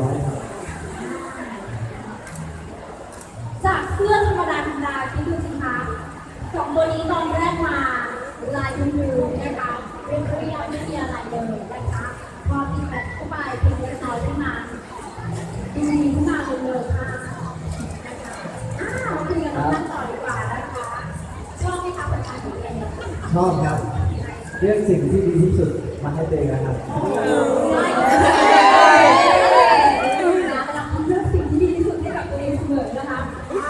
ร้อยครับจากเสื้อธรรมดาธรรมดาคิดดูสิคะสองตัวนี้ตอนแรกมาลายมือนะคะเรียบเรียบไม่มีอะไรเลยนะคะพอติดแบบเข้าไปเป็นเล็กน้อยขึ้นมาดีขึ้นมาเลยเลยค่ะนะคะอ้าวคุยกันท่านต่อดีกว่านะคะชอบไหมคะประชานเองชอบครับ เรียกสิ่งที่ดีที่สุดมาให้เองนะครับ ไม่เลยนะกำลังเลือกสิ่งที่ดีที่สุดให้กับตัวเองเสมอนะคะ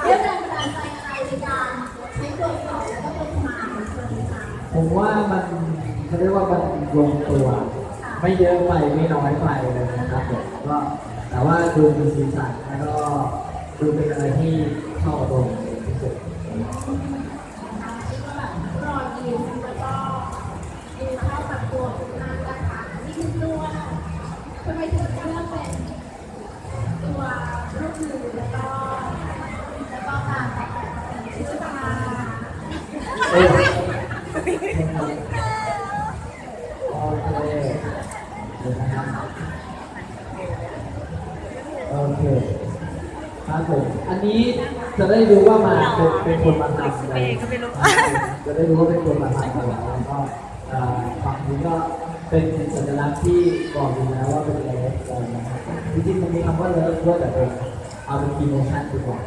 เรื่องแรงบันดาลใจอะไรในการใช้ตัวสอบแล้วก็ตัวสมาร์ทตัวนี้ค่ะ ผมว่ามันเขาเรียกว่ามันลงตัว ไม่เยอะไปไม่น้อยไปเลยนะครับผมก็แต่ว่าดูมีสีสันแล้วก็ดูเป็นอะไรที่เข้ากับตัวผมที่สุดรอยยิ้มแล้วก็ดูเข้ากับตัวคุณมากนะคะนี่คือตัวทำไมถึงเลือ โอเคครับโอเคครับผมอันนี้จะได้ดูว่ามาเป็นเป็นคนมาทำอะไรจะได้รู้ว่าเป็นคนมาทำอะไรแล้วก็ฝั่งนี้ก็เป็นสัญลักษณ์ที่บอกอยู่แล้วว่าเป็นเลิฟนะครับจริงๆมันมีคำว่าเลิฟด้วยแต่เป็นเอาเป็นคีโมชั่นดีกว่า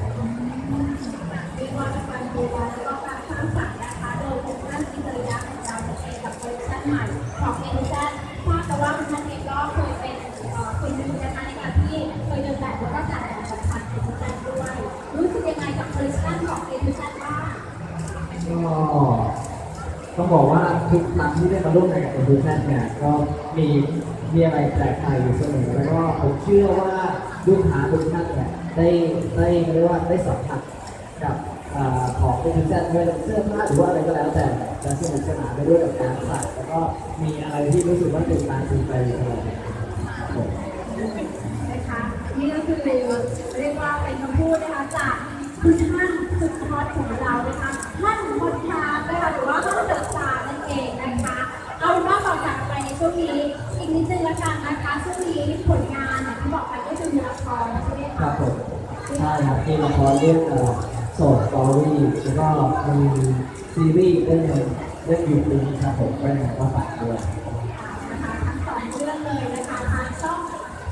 ก็เคยเป็นคนหนึ่งนะคะในการที่เคยเดินแบบแล้วก็จัดแบบกับทางเอเดนทราบด้วย รู้สึกยังไงกับคอลเลคชันของเอเดนทราบบ้างก็ต้องบอกว่าทุกครั้งที่ได้มาร่วมงานกับคุณแม่เนี่ยก็มีมีอะไรแปลกใหม่อยู่เสมอแล้วก็ผมเชื่อว่าลูกค้าทุกท่านเนี่ยได้ได้เรียกว่าได้สัมผัสกับ ของเป็นแซ่ไม่ว่าจะเสื้อผ้าหรือว่าอะไรก็แล้วแต่จะสนุกสนานไปด้วยกับการใส่แล้วก็มีอะไรที่รู้สึกว่าตื่นตาตื่นใจอยู่ตลอดครับผมนะคะนี่ก็คือเรียกว่าเป็นคำพูดนะคะจากคุณท่านสุดฮอตของเรานะคะท่านมนทานะคะหรือว่าท่านเดอะสตาร์นั่นเองนะคะ เอาเป็นว่าก่อนจากไปในช่วงนี้อีกนิดนึงละกันนะคะช่วงนี้ผลงานอย่างที่บอกไปก็จะมีละครใช่ไหมครัคะบผมใช่ครับที่ละครเรื่องเอ่อ โสดสตอรี่แล้วก็มีซีรีส์เรื่องนึงเรื่องยูทูบครับผมก็ยังก็ฝากด้วยนะทั้งสองเรื่องเลยนะคะทางช่อง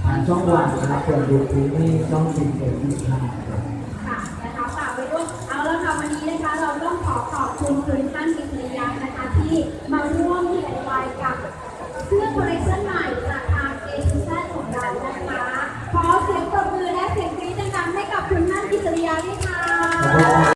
ทางช่องวันนะครับส่วนยูทูบนี่ช่องจิดเอ็มนะครับ